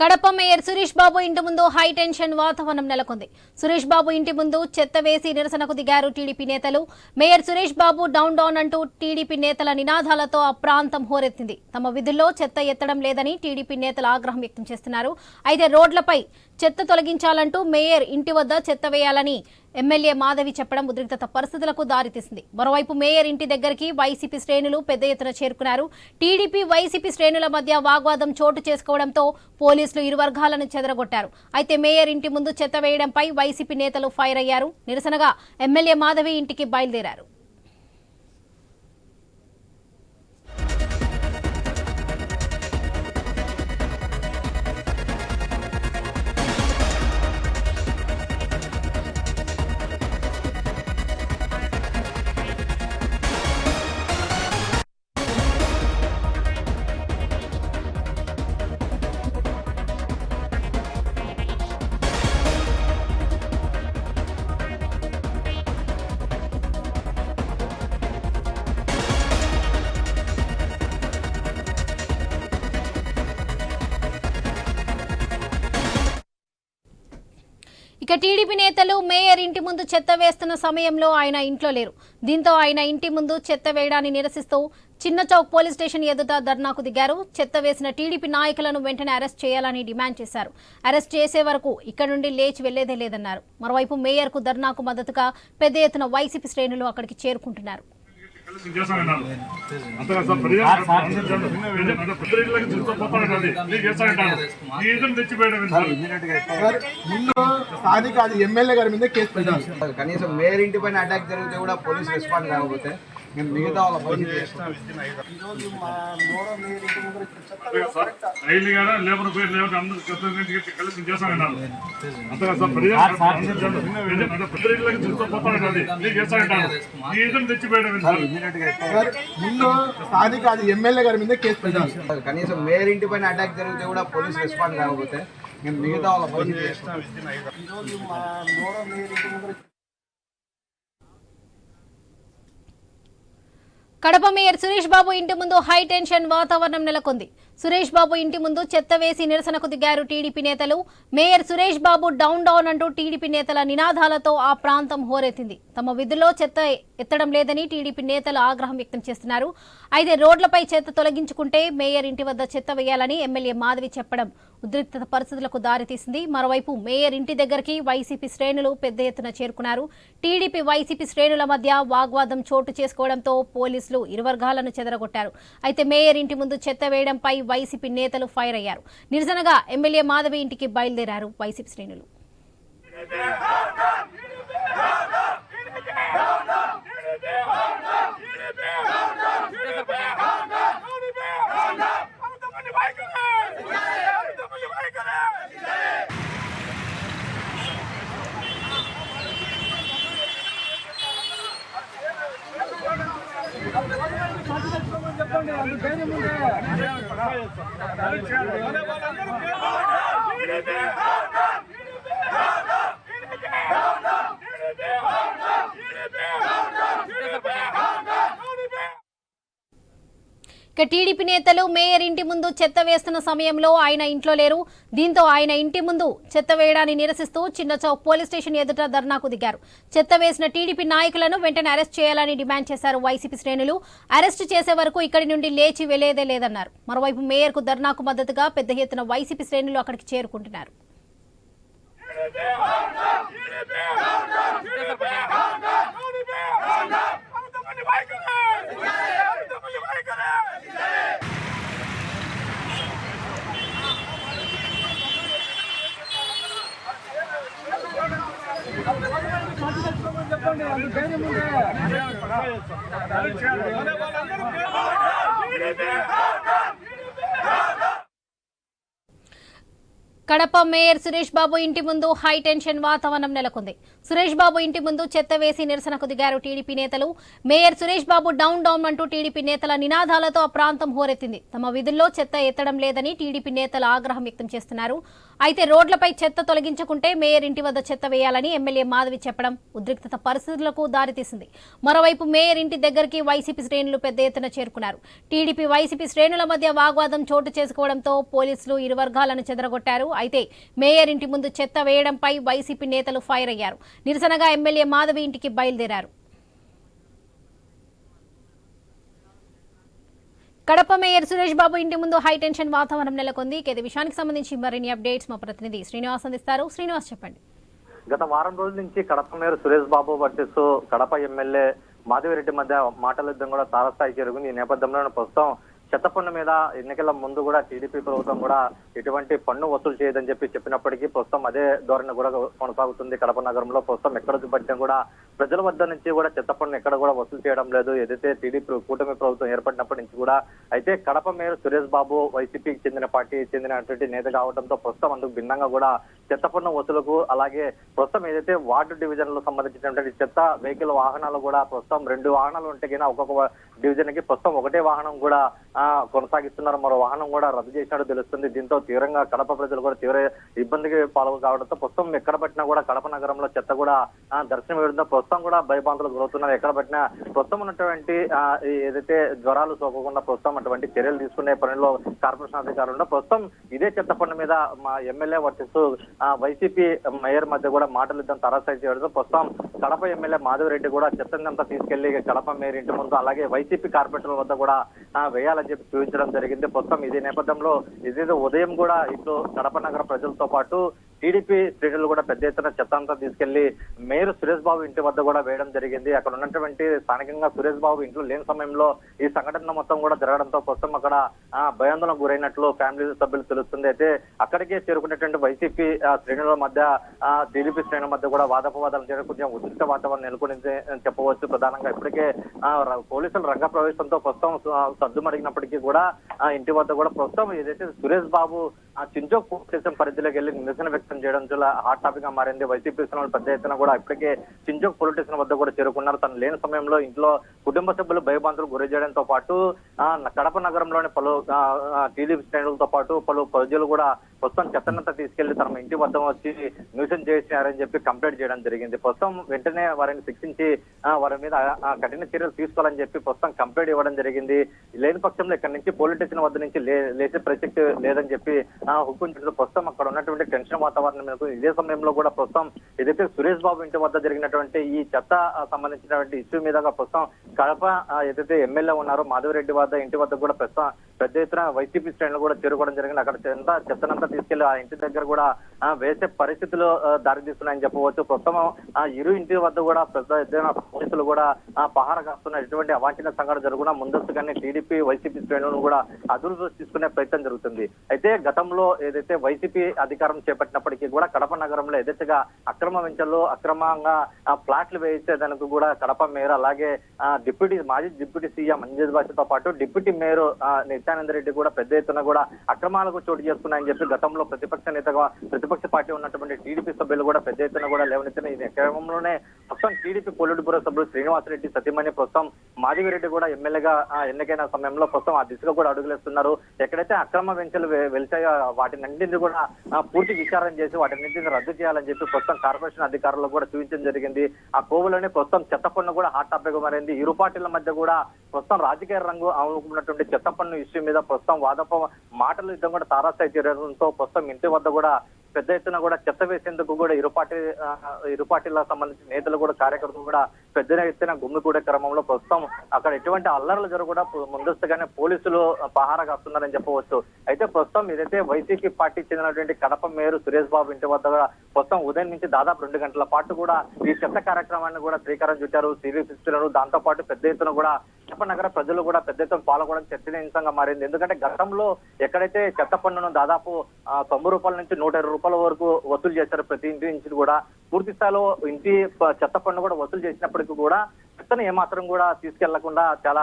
Kadapa mayor Suresh Babu ఇంటి ముందు high tension వాతావరణం నెలకొంది. సురేష్ బాబు ఇంటి ముందు చెత్త వేసి నిరసనకు దిగారు టీడీపీ నేతలు. Mayor Suresh Babu down down అంటూ టీడీపీ నేతల నినాదాలతో ఆ ప్రాంతం హోరెత్తింది. తమ విధుల్లో చెత్త ఎత్తడం లేదని టీడీపీ నేతలు ఆగ్రహం వ్యక్తం చేస్తున్నారు. అయితే రోడ్లపై చెత్త తొలగించాలంటూ మేయర్ ఇంటి వద్ద చెత్త వేయాలని ఎమ్మెల్యే మాధవి చెప్పడం ఉద్రిక్తత పరిస్థితులకు దారితీసింది. మరోవైపు మేయర్ ఇంటి దగ్గరికి వైసీపీ శ్రేణులు పెద్ద ఎత్తున చేరుకున్నారు. టీడీపీ వైసీపీ శ్రేణుల మధ్య వాగ్వాదం చోటు చేసుకోవడంతో పోలీసులు ఇరు వర్గాలను చెదరగొట్టారు. అయితే మేయర్ ఇంటి ముందు చెత్త వేయడంపై వైసీపీ నేతలు ఫైర్ అయ్యారు. నిరసనగా ఎమ్మెల్యే మాధవి ఇంటికి బయలుదేరారు. ఇక టీడీపీ నేతలు మేయర్ ఇంటి ముందు చెత్త వేస్తున్న సమయంలో ఆయన ఇంట్లో లేరు. దీంతో ఆయన ఇంటి ముందు చెత్త వేయడాన్ని నిరసిస్తూ చిన్న చౌక్ పోలీస్ స్టేషన్ ఎదుట ధర్నాకు దిగారు. చెత్త వేసిన టీడీపీ నాయకులను వెంటనే అరెస్ట్ చేయాలని డిమాండ్ చేశారు. అరెస్ట్ చేసే వరకు ఇక్కడ నుండి లేచి వెళ్ళేదే లేదన్నారు. మరోవైపు మేయర్కు ధర్నాకు మద్దతుగా పెద్ద ఎత్తున వైసీపీ శ్రేణులు అక్కడికి చేరుకుంటున్నారు. స్థానిక అది ఎమ్మెల్యే గారి మీద కేసు పెట్టారు కనీసం మేయర్ ఇంటి పైన అటాక్ జరిగితే కూడా పోలీస్ రెస్పాండ్ కాకపోతే మిగతా రైలు లేబర్ పేరు అందరూ కలిసి అంతగా సార్ నేను చేస్తానంటాను తెచ్చిపోయడం ముందు స్థానిక అది ఎమ్మెల్యే గారి మీద కేసు పెట్టాలి. కనీసం మేయర్ ఇంటి పైన అటాక్ జరిగితే కూడా పోలీస్ రెస్పాండ్ కాకపోతే మేము మిగతా వాళ్ళ పరిస్థితి చేస్తాం. కడప మేయర్ సురేష్ బాబు ఇంటి ముందు హై టెన్షన్ వాతావరణం నెలకొంది. సురేష్ బాబు ఇంటి ముందు చెత్త వేసి నిరసనకు దిగారు టీడీపీ నేతలు. Mayor Suresh Babu down down అంటూ టీడీపీ నేతల నినాదాలతో ఆ ప్రాంతం హోరెత్తింది. తమ విధుల్లో చెత్త ఎత్తడం లేదని టీడీపీ నేతలు ఆగ్రహం వ్యక్తం చేస్తున్నారు. అయితే రోడ్లపై చెత్త తొలగించుకుంటే మేయర్ ఇంటి వద్ద చెత్త వేయాలని ఎమ్మెల్యే మాధవి చెప్పడం ఉద్రిక్తత పరిస్థితులకు దారితీసింది. మరోవైపు మేయర్ ఇంటి దగ్గరికి వైసీపీ శ్రేణులు పెద్ద ఎత్తున చేరుకున్నారు. టీడీపీ వైసీపీ శ్రేణుల మధ్య వాగ్వాదం చోటు చేసుకోవడంతో పోలీసులు ఇరు వర్గాలను చెదరగొట్టారు. అయితే మేయర్ ఇంటి ముందు చెత్త వేయడంపై వైసీపీ నేతలు ఫైర్ అయ్యారు. నిరసనగా ఎమ్మెల్యే మాధవి ఇంటికి బయలుదేరారు వైసీపీ శ్రేణులు. అందరూ ఇక టీడీపీ నేతలు మేయర్ ఇంటి ముందు చెత్త వేస్తున్న సమయంలో ఆయన ఇంట్లో లేరు. దీంతో ఆయన ఇంటి ముందు చెత్త వేయడాన్ని నిరసిస్తూ చిన్న చిన్నచౌక్ పోలీస్ స్టేషన్ ఎదుట ధర్నాకు దిగారు. చెత్త వేసిన టీడీపీ నాయకులను వెంటనే అరెస్ట్ చేయాలని డిమాండ్ చేశారు వైసీపీ శ్రేణులు. అరెస్ట్ చేసే వరకు ఇక్కడి నుండి లేచి వెళ్ళేదే లేదన్నారు. మరోవైపు మేయర్కు ధర్నాకు మద్దతుగా పెద్ద ఎత్తున వైసీపీ శ్రేణులు అక్కడికి చేరుకుంటున్నారు. కడప మేయర్ సురేష్ బాబు ఇంటి ముందు హై టెన్షన్ వాతావరణం నెలకొంది. సురేష్ బాబు ఇంటి ముందు చెత్త వేసి నిరసనకు దిగారు టీడీపీ నేతలు. Mayor Suresh Babu down down అంటూ టీడీపీ నేతల నినాదాలతో ఆ ప్రాంతం హోరెత్తింది. తమ విధుల్లో చెత్త ఎత్తడం లేదని టీడీపీ నేతలు ఆగ్రహం వ్యక్తం చేస్తున్నారు. అయితే రోడ్లపై చెత్త తొలగించకుంటే మేయర్ ఇంటి వద్ద చెత్త వేయాలని ఎమ్మెల్యే మాధవి చెప్పడం ఉద్రిక్తత పరిస్థితులకు దారితీసింది. మరోవైపు మేయర్ ఇంటి దగ్గరికి వైసీపీ శ్రేణులు పెద్ద ఎత్తున చేరుకున్నారు. టీడీపీ వైసీపీ శ్రేణుల మధ్య వాగ్వాదం చోటు చేసుకోవడంతో పోలీసులు ఇరు వర్గాలను చెదరగొట్టారు. అయితే మేయర్ ఇంటి ముందు చెత్త వేయడంపై వైసీపీ నేతలు ఫైర్ అయ్యారు. నిరసనగా ఎమ్మెల్యే మాధవి ఇంటికి బయలుదేరారు. కడప మేయర్ సురేష్ బాబు ఇంటి ముందు హైటెన్షన్ వాతావరణం నెలకొంది. ఇక విషయానికి సంబంధించి మరిన్ని అప్డేట్స్ మా ప్రతినిధి శ్రీనివాస్ అందిస్తారు. శ్రీనివాస్ చెప్పండి. గత వారం రోజుల నుంచి Kadapa mayor Suresh Babu versus Kadapa MLA Madhavi Reddy మధ్య మాటల యుద్ధం కూడా తారస్థాయి జరుగుతుంది ఈ నేపథ్యంలో ప్రస్తుతం చెత్త పన్ను మీద ఎన్నికల ముందు కూడా టీడీపీ ప్రభుత్వం కూడా ఎటువంటి పన్ను వసూలు చేయదని చెప్పి చెప్పినప్పటికీ ప్రస్తుతం అదే ధోరణి కూడా కొనసాగుతుంది కడప నగరంలో. ప్రస్తుతం ఎక్కడ చూపట్టినా కూడా ప్రజల వద్ద నుంచి కూడా చెత్త పన్ను ఎక్కడ కూడా వసూలు చేయడం లేదు. ఏదైతే టీడీపీ కూటమి ప్రభుత్వం ఏర్పడినప్పటి నుంచి కూడా అయితే కడప మేయర్ సురేష్ బాబు వైసీపీకి చెందిన పార్టీ చెందినటువంటి నేత కావడంతో ప్రస్తుతం అందుకు భిన్నంగా కూడా చెత్త పన్ను వసూలకు అలాగే ప్రస్తుతం ఏదైతే వార్డు డివిజన్లో సంబంధించినటువంటి చెత్త వెహికల్ వాహనాలు కూడా ప్రస్తుతం రెండు వాహనాలు ఉంటే కింద ఒక్కొక్క డివిజన్కి ప్రస్తుతం ఒకటే వాహనం కూడా కొనసాగిస్తున్నారు. మరో వాహనం కూడా రద్దు చేసినట్టు తెలుస్తుంది. దీంతో తీవ్రంగా కడప ప్రజలు కూడా తీవ్ర ఇబ్బందికి పాల్గొ కావడంతో ప్రస్తుతం ఎక్కడ పట్టినా కూడా కడప నగరంలో చెత్త కూడా దర్శనం ఇవ్వడంతో ప్రస్తుతం కూడా భయభాంతులకు గురవుతున్నారు. ఎక్కడ పట్టినా ప్రస్తుతం ఉన్నటువంటి ఏదైతే జ్వరాలు సోకకుండా ప్రస్తుతం అటువంటి చర్యలు తీసుకునే పనిలో కార్పొరేషన్ అధికారులు ప్రస్తుతం ఇదే చెత్త పన్ను మీద మా ఎమ్మెల్యే వర్సెస్ వైసీపీ మేయర్ మధ్య కూడా మాటలు యుద్ధం తరాసాయి చేయడంతో ప్రస్తుతం కడప ఎమ్మెల్యే మాధవరెడ్డి కూడా చెత్తనంతా తీసుకెళ్ళి కడప మేయర్ ఇంటి ముందు అలాగే వైసీపీ కార్పొరేటర్ల వద్ద కూడా వేయాలని చెప్పి చూపించడం జరిగింది. ప్రస్తుతం ఇదే నేపథ్యంలో ఇదేదో ఉదయం కూడా ఇటు కడప నగర ప్రజలతో పాటు టీడీపీ శ్రేణులు కూడా పెద్ద ఎత్తున చెత్తంతా తీసుకెళ్ళి మేయర్ సురేష్ బాబు ఇంటి వద్ద కూడా వేయడం జరిగింది. అక్కడ ఉన్నటువంటి స్థానికంగా సురేష్ బాబు ఇంట్లో లేని సమయంలో ఈ సంఘటన మొత్తం కూడా జరగడంతో కోసం అక్కడ ఆ, గురైనట్లు ఫ్యామిలీ సభ్యులు తెలుస్తుంది. అయితే అక్కడికే చేరుకున్నటువంటి వైసీపీ శ్రేణుల మధ్య టీడీపీ శ్రేణుల మధ్య కూడా వాదపవాదాలు జరిగి కొంచెం ఉద్రిక్త వాతావరణం నెలకొనింది చెప్పవచ్చు. ప్రధానంగా ఇప్పటికే ఆ, పోలీసుల రంగ ప్రవేశంతో ప్రస్తుతం సర్దుమడిగినప్పటికీ కూడా ఇంటి వద్ద కూడా ప్రస్తుతం ఏదైతే సురేష్ బాబు చించో చించోక్ పోలీస్ స్టేషన్ పరిధిలోకి వెళ్ళి నిరసన వ్యక్తం చేయడం చాలా హాట్ టాపిక్గా మారింది. వైసీపీ శ్రేణులు పెద్ద ఎత్తున కూడా ఇప్పటికే చించోక్ పోలీస్ స్టేషన్ వద్ద కూడా చేరుకున్నారు. తను లేని సమయంలో ఇంట్లో కుటుంబ సభ్యులు భయభాంతులు గురి చేయడంతో పాటు ఆ, కడప నగరంలోని పలు టీడీపీ శ్రేణులతో పాటు పలు ప్రజలు కూడా ప్రస్తుతం చెత్తనంతా తీసుకెళ్ళి తన ఇంటి వద్ద వచ్చి న్యూసెన్స్ చేసినారని చెప్పి కంప్లైంట్ చేయడం జరిగింది. ప్రస్తుతం వెంటనే వారిని శిక్షించి వారి మీద కఠిన చర్యలు తీసుకోవాలని చెప్పి ప్రస్తుతం కంప్లైంట్ ఇవ్వడం జరిగింది. లేని పక్షంలో ఇక్కడ నుంచి పోలీస్ స్టేషన్ వద్ద నుంచి లే- లేచే ప్రసక్తి లేదని చెప్పి ఆ, హుకుం ప్రస్తుతం అక్కడ ఉన్నటువంటి టెన్షన్ వాతావరణం మేరకు ఇదే సమయంలో కూడా ప్రస్తుతం ఏదైతే సురేష్ బాబు ఇంటి వద్ద జరిగినటువంటి ఈ చెత్త సంబంధించినటువంటి ఇష్యూ మీద ప్రస్తుతం కడప ఏదైతే ఎమ్మెల్యే ఉన్నారో మాధవరెడ్డి వద్ద ఇంటి వద్ద కూడా ప్రస్తుతం పెద్ద ఎత్తున వైసీపీ శ్రేణులు కూడా చేరుకోవడం జరిగింది. అక్కడ చెత్త చెత్తనంతా తీసుకెళ్ళి ఆ ఇంటి దగ్గర కూడా వేసే పరిస్థితులు దారితీస్తున్నాయని చెప్పవచ్చు. ప్రస్తుతం ఆ ఇరు ఇంటి వద్ద కూడా పెద్ద ఎత్తున పోలీసులు కూడా ఆ, పహార కాస్తున్న ఎటువంటి అవాంఛనీయ సంఘటన జరుగుతున్నా ముందస్తుగానే టీడీపీ వైసీపీ శ్రేణులను కూడా అదుపు తీసుకునే ప్రయత్నం జరుగుతుంది. అయితే గతంలో ఏదైతే వైసీపీ అధికారం చేపట్టినప్పటికీ కూడా కడప నగరంలో యథేచ్ఛగా అక్రమ వెంచర్లు అక్రమంగా ఫ్లాట్లు ప్లాట్లు వేయించేదానికి కూడా కడప మేయర్ అలాగే డిప్యూటీ మాజీ డిప్యూటీ సీఎం అంజద్ బాషతో పాటు డిప్యూటీ మేయర్ ఆ, నిత్యానంద రెడ్డి కూడా పెద్ద ఎత్తున కూడా అక్రమాలకు చోటు చేసుకున్నాయని చెప్పి గతంలో ప్రతిపక్ష నేతగా ప్రతిపక్ష పార్టీ ఉన్నటువంటి టీడీపీ సభ్యులు కూడా పెద్ద ఎత్తున కూడా లేవనెత్తిన ఈ క్రమంలోనే ప్రస్తుతం టీడీపీ పొలిట్ సభ్యులు శ్రీనివాసరెడ్డి సతీమణి ప్రస్తుతం మాధవిరెడ్డి కూడా ఎమ్మెల్యేగా ఎన్నికైన సమయంలో ప్రస్తుతం ఆ దిశగా కూడా అడుగులేస్తున్నారు. ఎక్కడైతే అక్రమ వెంచలు వెళ్తాయో వాటినన్నింటినీ కూడా పూర్తి విచారణ చేసి వాటినన్నింటిని రద్దు చేయాలని చెప్పి ప్రస్తుతం కార్పొరేషన్ అధికారులకు కూడా చూపించడం జరిగింది. ఆ కోవులోనే ప్రస్తుతం చెత్త పన్ను కూడా హాట్ టాపిక్ మారింది. ఇరు పార్టీల మధ్య కూడా ప్రస్తుతం రాజకీయ రంగు అనుకున్నటువంటి చెత్త పన్ను ఇష్యూ మీద ప్రస్తుతం వాదప మాటలు యుద్ధం కూడా తారాస్థాయి చేరడంతో ప్రస్తుతం ఇంటి వద్ద కూడా పెద్ద ఎత్తున కూడా చెత్త వేసేందుకు కూడా ఇరుపాటి పార్టీ సంబంధించిన నేతలు కూడా కార్యకర్తలు కూడా పెద్ద ఎత్తున గుమ్మికూడే క్రమంలో ప్రస్తుతం అక్కడ ఎటువంటి అల్లర్లు జరగకుండా ముందస్తుగానే పోలీసులు పహారా కాస్తున్నారని చెప్పవచ్చు. అయితే ప్రస్తుతం ఏదైతే వైసీపీ పార్టీ చెందినటువంటి కడప మేయర్ సురేష్ బాబు ఇంటి వద్ద కూడా ప్రస్తుతం ఉదయం నుంచి దాదాపు రెండు గంటల పాటు కూడా ఈ చెత్త కార్యక్రమాన్ని కూడా శ్రీకారం చుట్టారు సీరియస్ ఇస్తున్నారు దాంతో పాటు పెద్ద ఎత్తున కూడా చెత్తపన్న నగర ప్రజలు కూడా పెద్ద ఎత్తున పాల్గొనడం చర్చనీయాంశంగా మారింది. ఎందుకంటే గతంలో ఎక్కడైతే చెత్త పన్నును దాదాపు తొంభై రూపాయల నుంచి నూట ఇరవై రూపాయల వరకు వసూలు చేశారు ప్రతి ఇంటి నుంచి కూడా పూర్తి స్థాయిలో ఇంటి చెత్త పన్ను కూడా వసూలు చేసినప్పటికీ కూడా చెత్తను ఏమాత్రం కూడా తీసుకెళ్ళకుండా చాలా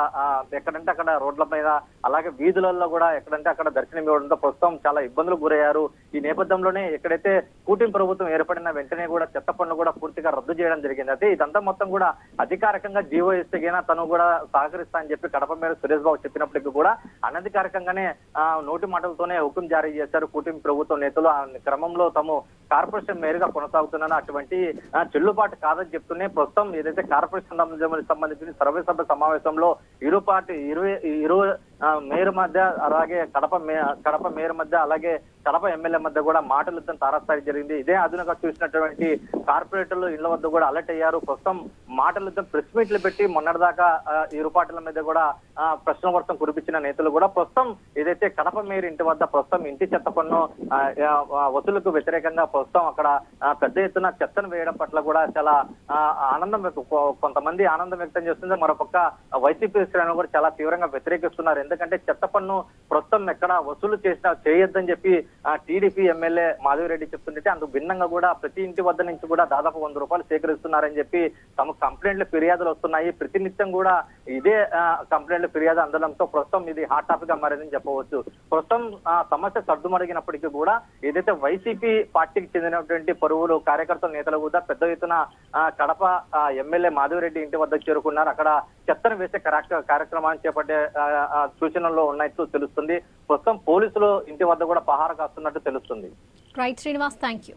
ఎక్కడంటే అక్కడ రోడ్ల మీద అలాగే వీధులలో కూడా ఎక్కడంటే అక్కడ దర్శనం ఇవ్వడంతో ప్రస్తుతం చాలా ఇబ్బందులు గురయ్యారు. ఈ నేపథ్యంలోనే ఎక్కడైతే కూటమి ప్రభుత్వం ఏర్పడిన వెంటనే కూడా చెత్త పన్ను కూడా పూర్తిగా రద్దు చేయడం జరిగింది. అయితే ఇదంతా మొత్తం కూడా అధికారికంగా జీవో ఇస్తేగినా తను కూడా సహకరిస్తా అని చెప్పి కడప మీద సురేష్ బాబు చెప్పినప్పటికీ కూడా అనధికారికంగానే ఆ, నోటి మాటలతోనే హుకుం జారీ చేశారు కూటమి ప్రభుత్వం నేతలు. ఆ క్రమంలో తాము కార్పొరేషన్ మేరుగా కొనసాగుతున్నాను అటువంటి చెల్లుబాటు కాదని చెప్తూనే ప్రస్తుతం ఏదైతే కార్పొరేషన్ సంబంధించిన సర్వే సర్వసభ్య సమావేశంలో ఇరు పార్టీ ఇరు ఇరు ఆ, మేయర్ మధ్య అలాగే కడప మే కడప మేయర్ మధ్య అలాగే కడప ఎమ్మెల్యే మధ్య కూడా మాటలు యుద్ధం తారాస్థాయి జరిగింది. ఇదే అదునుగా చూసినటువంటి కార్పొరేటర్లు ఇళ్ళ వద్ద కూడా అలర్ట్ అయ్యారు. ప్రస్తుతం మాటల యుద్ధం ప్రెస్ మీట్లు పెట్టి మొన్నటిదాకా ఆ, మీద కూడా ప్రశ్న వర్షం కురిపించిన నేతలు కూడా ప్రస్తుతం ఏదైతే కడప మేయర్ ఇంటి వద్ద ప్రస్తుతం ఇంటి చెత్త పన్ను వసూలకు వ్యతిరేకంగా ప్రస్తుతం అక్కడ పెద్ద ఎత్తున చెత్తను వేయడం పట్ల కూడా చాలా ఆనందం కొ- కొంతమంది ఆనందం వ్యక్తం చేస్తుంది మరోపక్క వైసీపీ శ్రేణులు కూడా చాలా తీవ్రంగా వ్యతిరేకిస్తున్నారు. ఎందుకంటే చెత్త పన్ను ప్రస్తుతం ఎక్కడ వసూలు చేసినా చేయొద్దని చెప్పి టీడీపీ ఎమ్మెల్యే మాధవిరెడ్డి చెప్తుంటే అందుకు భిన్నంగా కూడా ప్రతి ఇంటి వద్ద నుంచి కూడా దాదాపు వంద రూపాయలు సేకరిస్తున్నారని చెప్పి తమ కంప్లైంట్లు ఫిర్యాదులు వస్తున్నాయి. ప్రతినిత్యం కూడా ఇదే కంప్లైంట్లు ఫిర్యాదు అందడంతో ప్రస్తుతం ఇది హాట్ టాపిక్గా మారిందని చెప్పవచ్చు. ప్రస్తుతం ఆ, సమస్య సర్దుమడిగినప్పటికీ కూడా ఏదైతే వైసీపీ పార్టీకి చెందినటువంటి పరువులు కార్యకర్తల నేతలు కూడా పెద్ద ఎత్తున కడప ఎమ్మెల్యే మాధవిరెడ్డి ఇంటి వద్దకు చేరుకున్నారు. అక్కడ చెత్తను వేసే కార్యక్రమాన్ని చేపట్టే సూచనలు ఉన్నట్టు తెలుస్తుంది. ప్రస్తుతం పోలీసులు ఇంటి వద్ద కూడా పహార కాస్తున్నట్టు తెలుస్తుంది. Right Srinivas thank you